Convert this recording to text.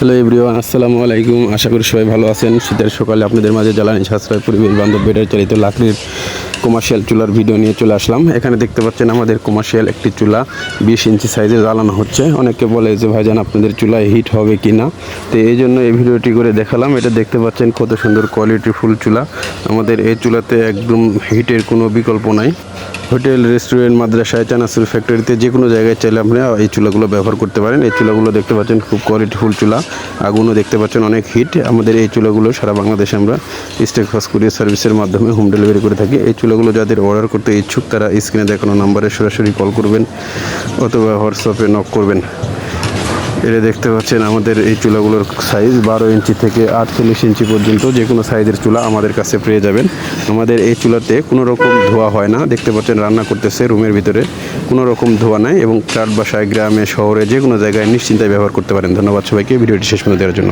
Hello everyone, আসসালামু আলাইকুম। আশা করি সবাই ভালো আছেন। শীতের সকালে আপনাদের মাঝে জ্বালানি সাশ্রয় পরিবেশ বান্ধব বেটার চালিত লাকড়ির কমার্শিয়াল চুলার ভিডিও নিয়ে চলে আসলাম। এখানে দেখতে পাচ্ছেন আমাদের কমার্শিয়াল একটি চুলা, বিশ ইঞ্চি সাইজে জ্বালানো হচ্ছে। অনেকে বলে যে, ভাইজান, আপনাদের চুলায় হিট হবে কি না তো এই জন্য এই ভিডিওটি করে দেখালাম। এটা দেখতে পাচ্ছেন কত সুন্দর কোয়ালিটি ফুল চুলা। আমাদের এই চুলাতে একদম হিটের কোনো বিকল্প নাই। হোটেল রেস্টুরেন্ট মাদ্রাসায়, চানাচুর ফ্যাক্টরিতে যে কোনো জায়গায় চাইলে আপনি এই চুলাগুলো ব্যবহার করতে পারেন। এই চুলাগুলো দেখতে পাচ্ছেন খুব কোয়ালিটিফুল চুলা। আগুনও দেখতে পাচ্ছেন অনেক হিট আমাদের এই চুলাগুলো সারা বাংলাদেশে আমরা স্টেক ফাস্ট কুরিয়ার সার্ভিসের মাধ্যমে হোম ডেলিভারি করে থাকি। এই চুলাগুলো যাদের অর্ডার করতে ইচ্ছুক, তারা স্ক্রিনে দেখানো নাম্বারে সরাসরি কল করবেন অথবা হোয়াটসঅ্যাপে নক করবেন। এটা দেখতে পাচ্ছেন আমাদের এই চুলাগুলোর সাইজ বারো ইঞ্চি থেকে আটচল্লিশ ইঞ্চি পর্যন্ত যে কোনো সাইজের চুলা আমাদের কাছে পেয়ে যাবেন। আমাদের এই চুলাতে কোনো রকম ধোয়া হয় না। দেখতে পাচ্ছেন রান্না করতেছে রুমের ভিতরে। কোনো রকম ধোয়া নাই এবং চার বাসায় গ্রামে, শহরে যে কোনো জায়গায় নিশ্চিন্তায় ব্যবহার করতে পারেন। ধন্যবাদ সবাইকে। ভিডিওটি শেষ পর্যন্ত দেওয়ার জন্য।